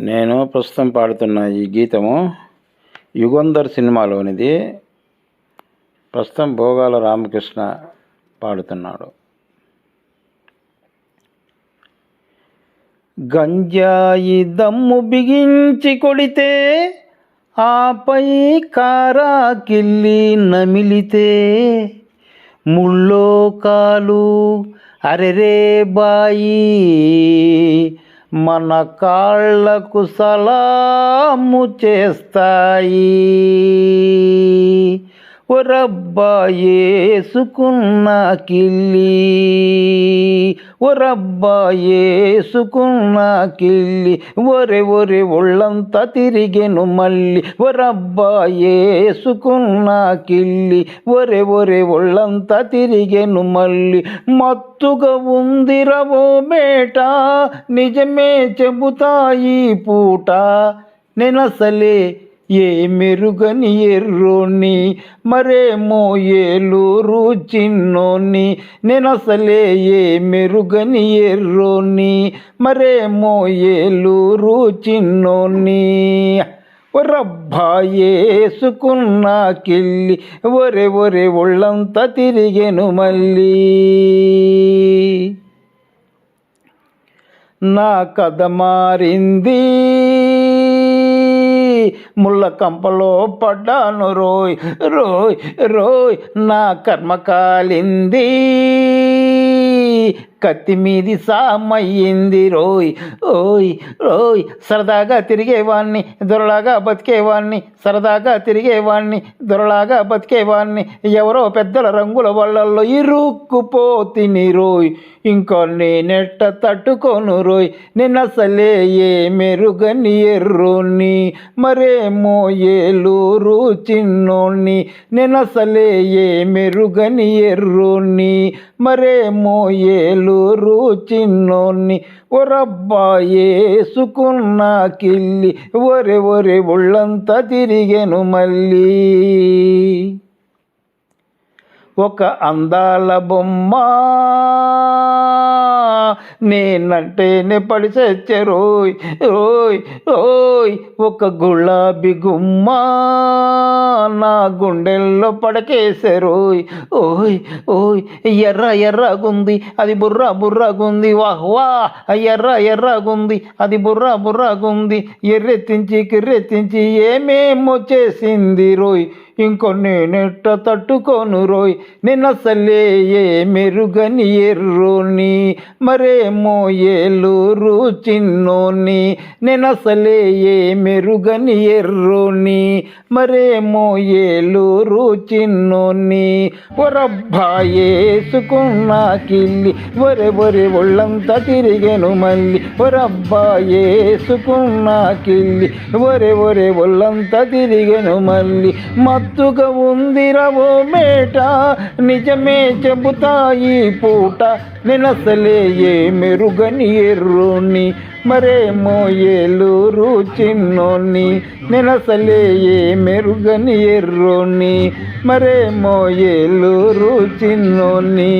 నేను ప్రస్తుతం పాడుతున్న ఈ గీతము యుగంధర్ సినిమాలోనిది. ప్రస్తుతం భోగాల రామకృష్ణ పాడుతున్నాడు. గంజాయి దమ్ము బిగించి కొడితే ఆపై కారాకిల్లి నమిలితే ముళ్ళోకాలు అరెరే బాయి మన కాళ్ళకు సలాము చేస్తాయి. ఒరబ్బాయేసుకున్న కిల్లి. ఒరబ్బాయేసుకున్న కిల్లి. ఒరే ఒరే ఒళ్ళంతా తిరిగెను మళ్ళీ. ఒరబ్బాయేసుకున్న కిల్లి. ఒరే ఒరే ఒళ్ళంతా తిరిగెను మళ్ళీ. మత్తుగా ఉందిరవో మేట నిజమే చెబుతాయి పూట. నేనసలే ఏ మెరుగని ఎర్రోని మరేమో ఏలూరు చిన్నోని నేనసలే ఏ మెరుగని ఎర్రోని మరేమో ఏలూరు చిన్నోని ఒరబ్బాయేసుకున్న కిల్లి ఒరే ఒరే ఒళ్ళంతా తిరిగెను మళ్ళీ. నా కథ మారింది. ముళ్ళ కంపలో పడ్డాను రోయ్ రోయ్ రోయ్ నా కర్మ కాలింది. కత్తి మీది సామయ్యింది. రోయ్ ఓయ్ రోయ్ సరదాగా తిరిగేవాణ్ణి దొరలాగా బతికేవాణ్ణి సరదాగా తిరిగేవాణ్ణి దొరలాగా బతికేవాణ్ణి ఎవరో పెద్దల రంగుల వాళ్ళల్లో ఇరుక్కుపోతిని రోయ్. ఇంకా నేనెట్ట తట్టుకోను రోయ్ నిన్నసలే ఏ మెరుగని ఎర్రోని మరేమో ఏలూరు చిన్నోణ్ణి నిన్నసలే ఏ మెరుగని ఎర్రోని మరేమో ఏలూరు చిన్నోని ఒరబ్బాయేసుకున్న కిల్లి. ఒరే ఒరే ఒళ్ళంతా తిరిగెను మళ్ళీ. ఒక అందాల బొమ్మ నేనంటేనే పడి రోయ్ రోయ్ రోయ్. ఒక గులాబీ గుమ్మ నా గుండెల్లో పడకేసే రోయ్. ఓయ్ ఓయ్ ఎర్ర ఎర్రగుంది అది బుర్ర బుర్రగుంది. వాహ్ వా ఎర్ర ఎర్రగుంది అది బుర్ర బుర్రగుంది. ఎర్రెత్తించి కిర్రెత్తించి ఏమేమో చేసింది రోయ్? ఇంకొన్ని నెట్ట తట్టుకోను రోయ్. నిన్నసలే ఏ మెరుగని ఎర్రోని మరేమో ఏలూరు చిన్నోని. నిన్నసలే ఏ మెరుగని ఎర్రోని మరేమో ఏలూరు చిన్నోని. ఒరబ్బాయేసుకున్న కిల్లి ఒరే ఒరే ఒళ్ళంతా తిరిగెను మళ్ళీ. ఒరబ్బాయేసుకున్న కిల్లి ఒరే ఒరే ఒళ్ళంతా తిరిగెను మళ్ళీ. మా మత్తుగా ఉందిరవో మేట నిజమే చెబుతాయి పూట. నినసలే ఏ మెరుగని ఎర్రోని మరేమో ఏలూరు చిన్నోని. నినసలే ఏ మెరుగని ఎర్రోని మరేమో ఏలూరు చిన్నోని.